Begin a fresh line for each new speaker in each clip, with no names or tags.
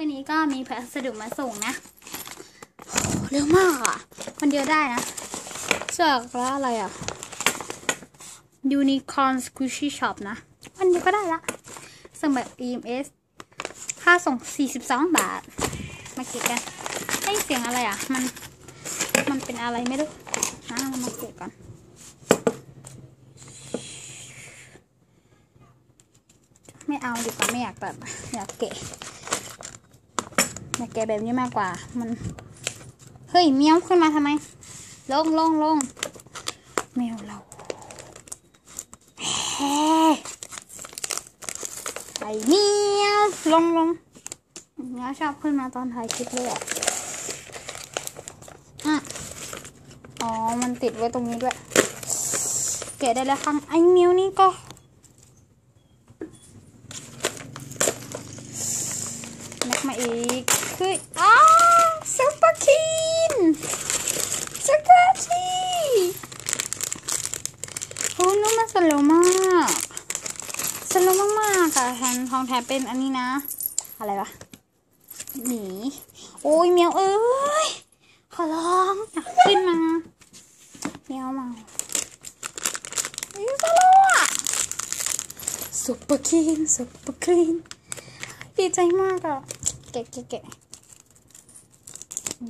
วันนี้ก็มีพัสดุมาส่งนะเร็วมากอะ คนเดียวได้นะจากร้านอะไรอะ Unicorn Squishy Shop นะวันเดียวก็ได้ละส่งแบบ EMS ค่าส่ง 42 บาท มาเก็บกันได้เสียงอะไรอะ มัน มันเป็นอะไรไม่รู้นะมาเก็บกันไม่เอาดีกว่าไม่อยากตัดอยากเกะ อยากเกะแบบนี้มากกว่า มัน เฮ้ยเมียวขึ้นมาทำไม ลงลงลงแมวเราเฮ้ยไอเมียวลงลงเมียวชอบขึ้นมาตอนถ่ายคลิปเลยอะอ๋อ มันติดไว้ตรงนี้ด้วยเกะได้แล้วครั้งไอเมียวนี่ก็ แม็กมาอีกคืออ้าวซุปเปอร์คินสกาชีโอ้นุ่มมันสโลว์มากสโลว์มากๆอะแทนทองแทนเป็นอันนี้นะ อะไรวะหมีโอ้ยเมียวเอ้ยขอร้องอยากขึ้นมาเมียวมานี่สโลว์อะซุปเปอร์คินซุปเปอร์คินดีใจมากอะแกะแกะแกะ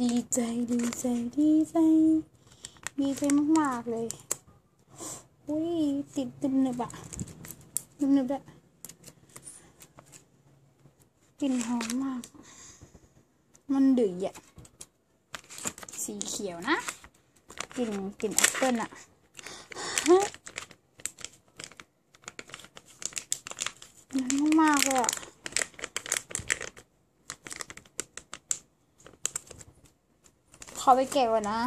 ดีใจดีใจดีใจดีใจมากๆเลยอุ้ยติดตึมหนึบอะตึมหนึบอะกลิ่นหอมมาก มันดื้ออะสีเขียวนะกลิ่นกลิ่นแอปเปิ้ลอะฮะมันมากๆเลยอะ ขอไปเก็บก่อนนะ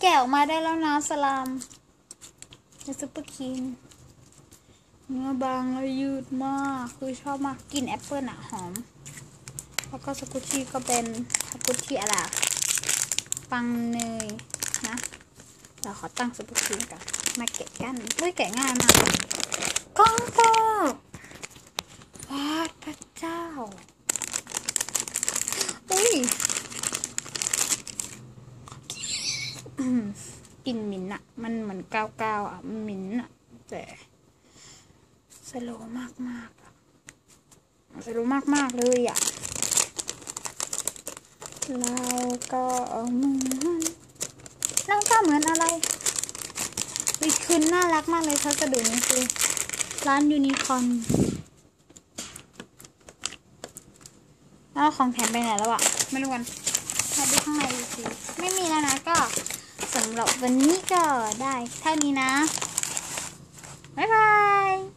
แกะออกมาได้แล้วนะสลามในซุปเปอร์คีนเนื้อบางและยืดมาก คือชอบมาก กินแอปเปิลอะหอม แล้วก็สกุชชี่ก็เป็นสกุชชี่อะไรปังเนยนะเราขอตั้งสกุชชี่ก่อนมาแกะกันเฮ้ยแกะง่ายมากกล้องโตวาดพระเจ้า อุ้ย อืม กลิ่นหมิ้นอะมันเหมือนกาวกาวๆอะหมิ้นอะแต่สโลมากมากอะสโลว์มากมากเลยอะเราก็เหมือนเราก็เหมือนอะไรวิคืนน่ารักมากเลยเขากระดูกนี้คือร้านยูนิคอนแล้วของแถมไปไหนแล้วอะไม่รู้กันมาดูข้างในดูสิไม่มีแล้วนะำหรับวันนี้ก็ได้เท่านี้นะ บ๊ายบาย